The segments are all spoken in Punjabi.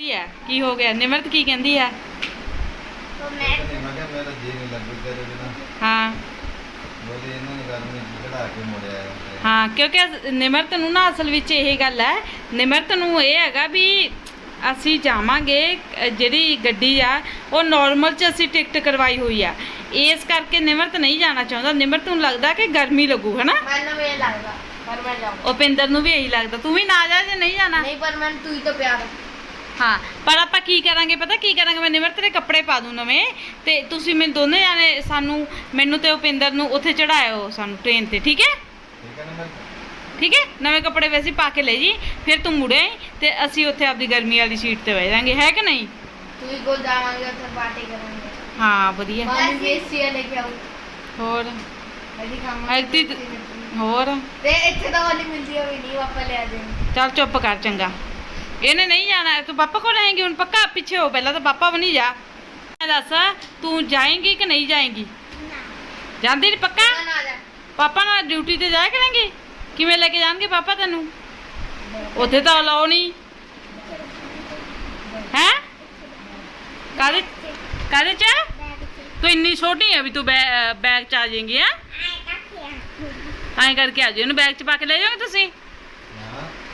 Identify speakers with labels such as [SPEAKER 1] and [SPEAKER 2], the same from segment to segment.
[SPEAKER 1] ਕੀ ਹੈ ਕੀ ਹੋ ਗਿਆ ਨਿਮਰਤ ਕੀ ਕਹਿੰਦੀ ਆ
[SPEAKER 2] तो मैं
[SPEAKER 3] ਮੈਂ ਕਿਹਾ ਮੇਰਾ ਜੀ ਨਹੀਂ ਲੱਗੂ ਤੇਰੇ ਬਿਨਾ
[SPEAKER 1] ਹਾਂ
[SPEAKER 3] ਬੋਲੇ ਇਹਨਾਂ ਨੇ ਗਰਮੀ ਚ ਚੜਾ ਕੇ ਮੁੜਿਆ ਹੈ
[SPEAKER 1] ਹਾਂ ਕਿਉਂਕਿ ਨਿਮਰਤ ਨੂੰ ਨਾ ਅਸਲ ਵਿੱਚ ਇਹ ਗੱਲ ਹੈ ਨਿਮਰਤ ਨੂੰ ਇਹ ਹੈਗਾ ਵੀ ਅਸੀਂ ਜਾਵਾਂਗੇ ਅ, ਜਿਹੜੀ ਗੱਡੀ ਆ ਉਹ ਨਾਰਮਲ ਚ ਅਸੀਂ ਟਿਕਟ ਕਰਵਾਈ ਹੋਈ ਆ ਇਸ ਕਰਕੇ ਨਿਮਰਤ ਨਹੀਂ ਜਾਣਾ ਚਾਹੁੰਦਾ ਨਿਮਰਤ ਨੂੰ ਲੱਗਦਾ ਕਿ ਗਰਮੀ ਲੱਗੂ ਹਨਾ
[SPEAKER 2] मैंने मेरे लगेगा पर मैं जाऊँ
[SPEAKER 1] ਉਪਿੰਦਰ ਨੂੰ ਵੀ ਇਹੀ ਲੱਗਦਾ ਤੂੰ ਵੀ ਨਾ ਜਾ ਜੇ ਨਹੀਂ ਜਾਣਾ
[SPEAKER 2] नहीं पर मैं तू ही तो प्यार
[SPEAKER 1] ਹਾਂ ਪਰ ਆਪਾਂ ਕੀ ਕਰਾਂਗੇ ਪਤਾ ਕੀ ਕਰਾਂਗੇ? ਮੈਂ ਨਿਮਰ ਤੇਰੇ ਕੱਪੜੇ ਪਾ ਦੂੰ ਨਵੇਂ ਤੇ ਤੁਸੀਂ ਮੈਨੂੰ ਦੋਨੇ ਜਾਣੇ ਸਾਨੂੰ ਮੈਨੂੰ ਤੇ ਉਪਿੰਦਰ ਨੂੰ ਉੱਥੇ ਚੜਾਇਓ ਸਾਨੂੰ ਟ੍ਰੇਨ ਤੇ ਠੀਕ ਹੈ?
[SPEAKER 3] ਠੀਕ ਹੈ
[SPEAKER 1] ਨਵੇਂ ਕੱਪੜੇ ਵੈਸੇ ਪਾ ਕੇ ਲੈ ਜੀ ਫਿਰ ਤੂੰ ਮੁੜੇ ਤੇ ਅਸੀਂ ਉੱਥੇ ਆਪਦੀ ਗਰਮੀ ਵਾਲੀ ਸੀਟ ਤੇ ਬਹਿ ਜਾਾਂਗੇ ਹੈ ਕਿ ਨਹੀਂ?
[SPEAKER 2] ਤੂੰ ਹੀ ਜਾਵਾਂਗੇ ਉੱਥੇ ਪਾਰਟੀ ਕਰਾਂਗੇ।
[SPEAKER 1] ਹਾਂ ਵਧੀਆ। ਹੋਰ? ਅਜੀ ਕੰਮ ਹੋਰ?
[SPEAKER 2] ਤੇ ਇੱਥੇ ਤਾਂ ਹੋਲੀ ਮਿਲਦੀ ਹੋਈ ਨਹੀਂ ਵਾਪਸ ਲੈ ਆ ਦੇ
[SPEAKER 1] ਚਲ ਚੁੱਪ ਕਰ ਚੰਗਾ। ਇਹਨੇ ਨਹੀਂ ਜਾਣਾ ਤੂੰ ਪਾਪਾ ਕੋਲ ਰਹੇਂਗੀ ਹੁਣ ਪੱਕਾ ਪਿੱਛੇ ਹੋ ਪਹਿਲਾਂ ਤਾਂ ਪਾਪਾ ਵੀ ਨਹੀਂ ਜਾ। ਮੈਂ ਦੱਸ ਤੂੰ ਜਾਏਂਗੀ ਕਿ ਨਹੀਂ ਜਾਏਂਗੀ? ਜਾਂਦੀ ਨਹੀਂ ਪੱਕਾ? ਪਾਪਾ ਨਾਲ ਡਿਊਟੀ ਤੇ ਜਾਇਆ ਕਰਾਂਗੇ ਕਿਵੇਂ ਲੈ ਕੇ ਜਾਣਗੇ ਪਾਪਾ ਤੈਨੂੰ? ਉੱਥੇ ਤਾਂ ਅਲਾਉ ਨਹੀਂ। ਹੈ? ਕਾਦੇ ਕਾਦੇ ਚ? ਤੂੰ ਇੰਨੀ ਛੋਟੀ ਹੈ ਵੀ ਤੂੰ ਬੈਗ ਚ ਆ ਜਾਏਂਗੀ ਆ। ਕਰਕੇ ਆ ਜਾਓ ਇਹਨੂੰ ਬੈਗ ਚ ਪਾ ਕੇ ਲੈ ਜਾਓਗੇ ਤੁਸੀਂ?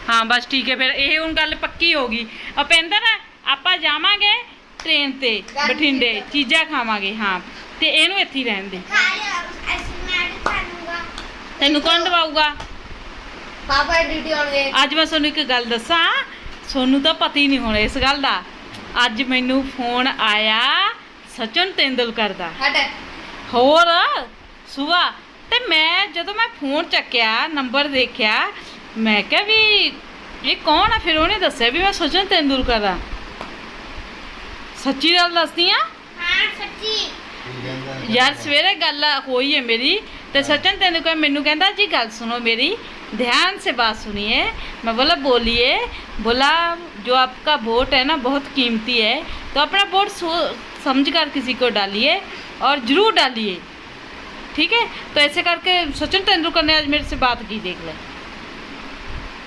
[SPEAKER 3] ਹਾਂ
[SPEAKER 1] ਬਸ ਠੀਕ ਹੈ ਫਿਰ ਇਹ ਹੁਣ ਗੱਲ ਪੱਕੀ ਹੋ ਗਈ। ਅਪਿੰਦਰ ਆਪਾਂ ਜਾਵਾਂਗੇ ਟ੍ਰੇਨ ਤੇ ਬਠਿੰਡੇ ਚੀਜ਼ਾਂ ਖਾਵਾਂਗੇ ਹਾਂ। ਤੇ ਇਹਨੂੰ ਇੱਥੇ ਰਹਿਣ ਦੇ। ਤੈਨੂੰ ਕੌਣ ਦਵਾਊਗਾ?
[SPEAKER 2] ਪਾਪਾ ਡਿਊਟੀ ਆਉਣਗੇ।
[SPEAKER 1] ਅੱਜ ਮੈਂ ਤੁਹਾਨੂੰ ਇੱਕ ਗੱਲ ਦੱਸਾਂ ਸੋਨੂੰ ਤਾਂ ਪਤਾ ਹੀ ਨਹੀਂ ਹੋਣਾ ਇਸ ਗੱਲ ਦਾ। ਅੱਜ ਮੈਨੂੰ ਫੋਨ ਆਇਆ ਸਚਨ ਤੇਂਦੁਲਕਰ ਦਾ। ਹੋਰ ਸੁਬਾ ਤੇ ਮੈਂ ਜਦੋਂ ਮੈਂ ਫੋਨ ਚੱਕਿਆ ਨੰਬਰ ਦੇਖਿਆ ਮੈਂ ਕਿਹਾ ਵੀ ਇਹ ਕੌਣ ਆ ਫਿਰ ਉਹਨੇ ਦੱਸਿਆ ਵੀ ਮੈਂ ਸਚਨ ਤੇਂਦੁਲਕਰ ਆ ਸੱਚੀ ਗੱਲ ਦੱਸਦੀ ਆ
[SPEAKER 2] हाँ सच्ची
[SPEAKER 3] ਕੀ ਕਹਿੰਦਾ
[SPEAKER 1] ਯਾਰ ਸਵੇਰੇ ਗੱਲ ਹੋਈ ਹੈ ਮੇਰੀ ਤੇ ਸਚਨ तेंदुलकर ਮੈਨੂੰ ਕਹਿੰਦਾ जी ਗੱਲ सुनो मेरी ध्यान से बात सुनिए मैं बोला बोलिए बोला जो आपका वोट है ना बहुत कीमती है तो अपना वोट सो- समझ कर किसी को डालिए और जरूर डालिए ठीक है तो ऐसे करके सचिन तेंदुलकर ने आज मेरे से बात की देख ले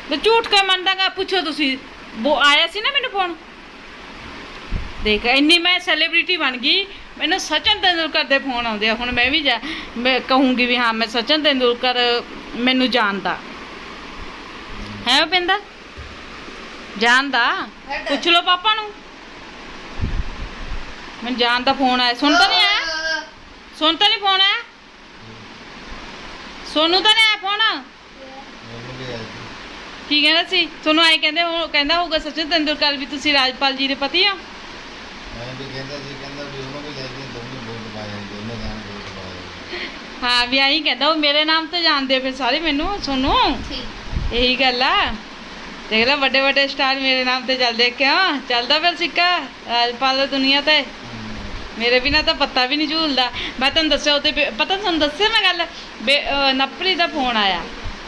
[SPEAKER 1] तो ਝੂਠ ਕਾ ਮੰਨਦਾਗਾ ਪੁੱਛੋ ਤੁਸੀਂ। ਉਹ ਆਇਆ ਸੀ ਨਾ ਮੈਨੂੰ ਫੋਨ ਦੇਖ ਇੰਨੀ ਮੈਂ ਸੈਲੀਬ੍ਰਿਟੀ ਬਣ ਗਈ ਮੈਨੂੰ ਸਚਨ ਤੇਂਦੁਲਕਰ ਦੇ ਫੋਨ ਆਉਂਦੇ ਆ। ਹੁਣ ਮੈਂ ਵੀ ਜਾ ਮੈਂ ਕਹੂੰਗੀ ਵੀ ਹਾਂ ਮੈਂ ਸਚਨ ਤੇਂਦੁਲਕਰ ਮੈਨੂੰ ਜਾਣਦਾ। ਹੈ ਉਪਿੰਦਰ? ਜਾਣਦਾ? ਪੁੱਛ ਲਓ ਪਾਪਾ ਨੂੰ। ਮੈਨੂੰ ਜਾਣ ਦਾ ਫੋਨ ਆਇਆ। ਸੁਣ ਤਾਂ ਨਹੀਂ ਆਇਆ? ਸੁਣ ਤਾਂ ਨਹੀਂ ਫੋਨ ਆਇਆ? ਸੋਨੂੰ ਤਾਂ ਨਹੀਂ ਆਇਆ ਫੋਨ
[SPEAKER 3] ਮੈਨੂੰ ਵੀ ਆਇਆ ਸੀ।
[SPEAKER 1] ਕੀ ਕਹਿੰਦਾ ਸੀ? ਤੁਹਾਨੂੰ ਆਏ ਕਹਿੰਦੇ ਉਹ ਕਹਿੰਦਾ ਹੋਊਗਾ ਸਚਨ ਤੇਂਦੁਲਕਰ ਵੀ ਤੁਸੀਂ ਰਾਜਪਾਲ ਜੀ ਦੇ ਪਤੀ ਹੋ?
[SPEAKER 3] ਮੈਂ ਵੀ ਕਹਿੰਦਾ ਸੀ ਕਹਿੰਦਾ ਵੀ ਉਹਨੂੰ ਵੀ ਲੈ ਕੇ ਦੋਨੇ ਵੋਟ ਪਾਇਆ ਦੋਨੇ ਜਾਣ ਵੋਟ ਪਾਇਆ
[SPEAKER 1] ਹਾਂ ਵੀ ਆਈ ਕਹਿੰਦਾ ਉਹ ਮੇਰੇ ਨਾਮ ਤੇ ਜਾਣਦੇ ਫਿਰ ਸਾਰੇ ਮੈਨੂੰ ਸੋਨੂੰ।
[SPEAKER 2] ठीक
[SPEAKER 1] ਇਹੀ ਗੱਲ ਆ। ਦੇਖ ਲੈ ਵੱਡੇ ਵੱਡੇ ਸਟਾਰ ਮੇਰੇ ਨਾਮ ਤੇ ਚੱਲਦੇ ਕਿਉਂ ਚੱਲਦਾ ਫਿਰ ਸਿੱਕਾ ਰਾਜਪਾਲ ਦੁਨੀਆ ਤੇ। ਮੇਰੇ ਬਿਨਾ ਤਾਂ ਪੱਤਾ ਵੀ ਨਹੀਂ ਝੂਲਦਾ। ਮੈਂ ਤੁਹਾਨੂੰ ਦੱਸਿਆ ਉਹਦੇ ਬੇ- ਪਤਾ ਤੁਹਾਨੂੰ ਦੱਸਿਆ ਮੈਂ ਗੱਲ? ਨੱਪਰੀ ਦਾ ਫੋਨ ਆਇਆ।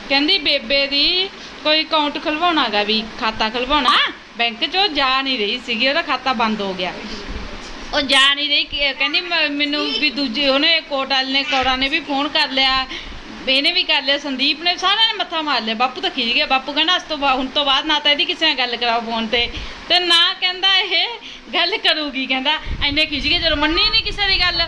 [SPEAKER 1] ਕਹਿੰਦੀ ਬੇਬੇ ਦੀ ਕੋਈ ਅਕਾਊਂਟ ਖੁਲਵਾਉਣਾਗਾ ਵੀ ਖਾਤਾ ਖਲਵਾਉਣਾ। ਬੈਂਕ 'ਚ ਉਹ ਜਾ ਨਹੀਂ ਰਹੀ ਸੀਗੀ, ਉਹਦਾ ਖਾਤਾ ਬੰਦ ਹੋ ਗਿਆ। ਉਹ ਜਾ ਨਹੀਂ ਰਹੀ, ਕਿ- ਕਹਿੰਦੀ ਮ- ਮੈਨੂੰ ਵੀ ਦੂਜੇ, ਉਹਨੇ ਕੋਟ ਵਾਲੇ ਨੇ, ਕੌਰਾ ਨੇ ਵੀ ਫੋਨ ਕਰ ਲਿਆ। ਇਹਨੇ ਵੀ ਕਰ ਲਿਆ, ਸੰਦੀਪ ਨੇ ਸਾਰਿਆਂ ਨੇ ਮੱਥਾ ਮਾਰ ਲਿਆ। ਬਾਪੂ ਤਾਂ ਖਿਜ ਗਿਆ। ਬਾਪੂ ਕਹਿੰਦਾ, ਅੱਜ ਤੋਂ ਬਾਅਦ ਹੁਣ ਤੋਂ ਬਾਅਦ ਨਾ ਤਾਂ ਇਹਦੀ ਕਿਸੇ ਨਾਲ ਗੱਲ ਕਰਾਓ ਫੋਨ ਤੇ। ਤੇ ਨਾ ਕਹਿੰਦਾ ਇਹ ਗੱਲ ਕਰੂਗੀ, ਕਹਿੰਦਾ ਐਨੇ ਖਿਜ ਗਏ, ਜਦੋਂ ਮੰਨੀ ਨਹੀਂ ਕਿਸੇ ਦੀ ਗੱਲ।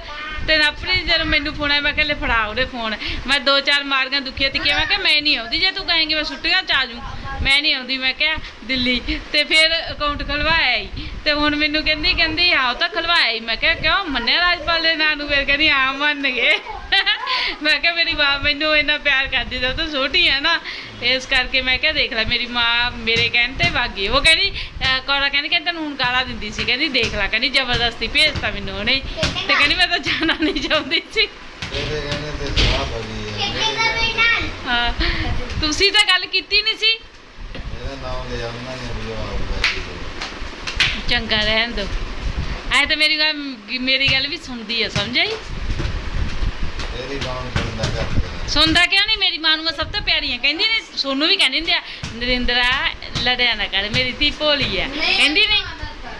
[SPEAKER 1] ਤੇ ਆਪਣੀ ਜਦੋਂ ਮੈਨੂੰ ਫੋਨ ਆਇਆ, ਮੈਂ ਕਿਹਾ ਲੈ ਫੜਾ ਉਹਦੇ ਫੋਨ ਮੈਂ ਦੋ ਚਾਰ ਮਾਰੀਆਂ ਦੁਖੀਆਂ ਤੇ ਮੈਂ ਕਿਹਾ, ਮੈਂ ਨਹੀਂ ਆਉਂਦੀ, ਜੇ ਤੂੰ ਕਹੇਂਗੀ ਮੈਂ ਛੁੱਟੀਆਂ ਚ ਆ ਜੂ ਮੈਂ ਨਹੀਂ ਆਉਂਦੀ, ਮੈਂ ਕਿਹਾ, ਦਿੱਲੀ। ਤੇ ਫਿਰ ਅਕਾਊਂਟ ਖਲਵਾਇਆ ਹੀ। ਤੇ ਹੁਣ ਮੈਨੂੰ ਕਹਿੰਦੀ ਕਹਿੰਦੀ, ਆਓ ਤਾਂ ਖਲਵਾਇਆ ਹੀ। ਮੈਂ ਕਿਹਾ, ਕਿਉਂ? ਮੰਨਿਆ ਰਾਜਪਾਲ ਦੇ ਨਾਂ ਨੂੰ? ਫਿਰ ਕਹਿੰਦੀ ਆ ਮੰਨ ਗਏ। ਮੈਂ ਕਿਹਾ, ਮੇਰੀ ਮਾਂ ਮੈਨੂੰ ਇੰਨਾ ਪਿਆਰ ਕਰਦੀ ਜਦ ਤੂੰ ਛੋਟੀ ਹੈ ਨਾ ਇਸ ਕਰਕੇ ਮੈਂ ਕਿਹਾ ਦੇਖ ਲੈ, ਮੇਰੀ ਮਾਂ ਮੇਰੇ ਕਹਿਣ ਤੇ ਵਾਗੀ ਉਹ ਕਹਿੰਦੀ, ਅਹ ਕਹਿੰਦੀ ਕਿ ਤੈਨੂੰ ਗਾਲਾਂ ਦਿੰਦੀ ਸੀ। ਕਹਿੰਦੀ ਦੇਖ ਲੈ, ਕਹਿੰਦੀ ਜ਼ਬਰਦਸਤੀ ਭੇਜਤਾ ਮੈਨੂੰ ਉਹਨੇ। ਤੇ ਕਹਿੰਦੀ ਮੈਂ ਤਾਂ ਜਾਣਾ ਨਹੀਂ ਚਾਹੁੰਦੀ ਸੀ। ਤੁਸੀਂ ਤਾਂ ਗੱਲ ਕੀਤੀ ਨਹੀਂ ਸੀ। ਚੰਗਾ ਰਹਿਣ ਦੋ ਐ ਤਾਂ ਮੇਰੀ ਗੱਲ ਮੇਰੀ ਗੱਲ ਵੀ ਸੁਣਦੀ ਆ ਸਮਝ ਆਈ
[SPEAKER 3] ਇਹਦੀ ਕਰਦਾ ਕਰ
[SPEAKER 1] ਸੁਣਦਾ ਕਿਉਂ ਨਹੀਂ? ਮੇਰੀ ਮਾਂ ਨੂੰ ਮੈਂ ਸਭ ਤੋਂ ਪਿਆਰੀ ਆ ਕਹਿੰਦੀ ਨੇ ਸੋਨੂੰ ਵੀ ਕਹਿੰਦੀ ਹੁੰਦੀ ਆ ਨਰਿੰਦਰਾ ਲੜਿਆ ਨਾ ਕਰ ਮੇਰੀ ਧੀ ਭੋਲੀ ਆ। ਕਹਿੰਦੀ ਨਹੀਂ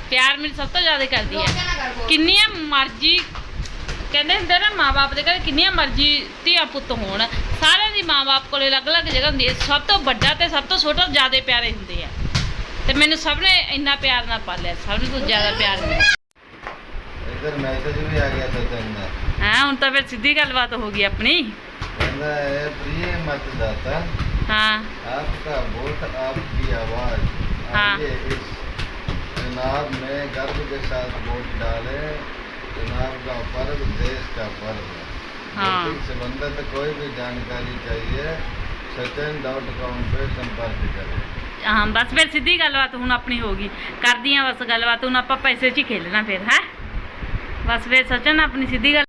[SPEAKER 1] ਪਿਆਰ ਮੈਨੂੰ ਸਭ ਤੋਂ ਜ਼ਿਆਦਾ ਕਰਦੀ ਆ। ਕਿੰਨੀਆਂ ਮਰਜ਼ੀ ਕਹਿੰਦੇ ਹੁੰਦੇ ਨਾ ਮਾਪੇ ਦੇ ਘਰ ਕਿੰਨੀਆਂ ਮਰਜ਼ੀ ਧੀਆ ਪੁੱਤ ਹੋਣ। ਸਾਰਿਆਂ ਦੀ ਮਾਪੇ ਕੋਲੇ ਅਲੱਗ-ਅਲੱਗ ਜਗ੍ਹਾ ਹੁੰਦੀ ਹੈ ਸਭ ਤੋਂ ਵੱਡਾ ਤੇ ਸਭ ਤੋਂ ਛੋਟਾ ਜ਼ਿਆਦਾ ਪਿਆਰੇ ਹੁੰਦੇ ਆ। ਤੇ ਮੈਨੂੰ ਸਭ ਨੇ ਇੰਨਾ ਪਿਆਰ ਨਾਲ ਪਾਲਿਆ ਸਭ ਨੂੰ ਤੋਂ ਜ਼ਿਆਦਾ ਪਿਆਰ ਮਿਲਿਆ।
[SPEAKER 3] ਇੱਧਰ ਮੈਸੇਜ ਵੀ ਆ ਗਿਆ ਸਚਨ ਦਾ
[SPEAKER 1] ਹਾਂ ਹੁਣ ਤਾਂ ਫਿਰ ਸਿੱਧੀ ਗੱਲਬਾਤ ਹੋ ਗਈ ਆਪਣੀ
[SPEAKER 3] ਕਹਿੰਦਾ ਹੈ प्रिय मतदाता
[SPEAKER 1] ਹਾਂ
[SPEAKER 3] आपका वोट आपकी आवाज
[SPEAKER 1] हाँ।
[SPEAKER 3] आइए इस चुनाव में गर्व के साथ वोट डालें चुनाव का पर्व देश का पर्व है
[SPEAKER 1] हाँ।
[SPEAKER 3] वोटिंग संबंधित कोई भी जानकारी चाहिए सचिन डॉट कॉम पे संपर्क करें
[SPEAKER 1] ਹਾਂ ਬਸ ਫਿਰ ਸਿੱਧੀ ਗੱਲਬਾਤ ਹੁਣ ਆਪਣੀ ਹੋ ਗਈ ਕਰਦੀਆਂ ਬਸ ਗੱਲਬਾਤ ਹੁਣ ਆਪਾਂ ਪੈਸੇ 'ਚ ਹੀ ਖੇਲਣਾ ਫਿਰ ਹੈ ਬਸ ਫਿਰ ਸਚਨ ਆਪਣੀ ਸਿੱਧੀ ਗੱਲ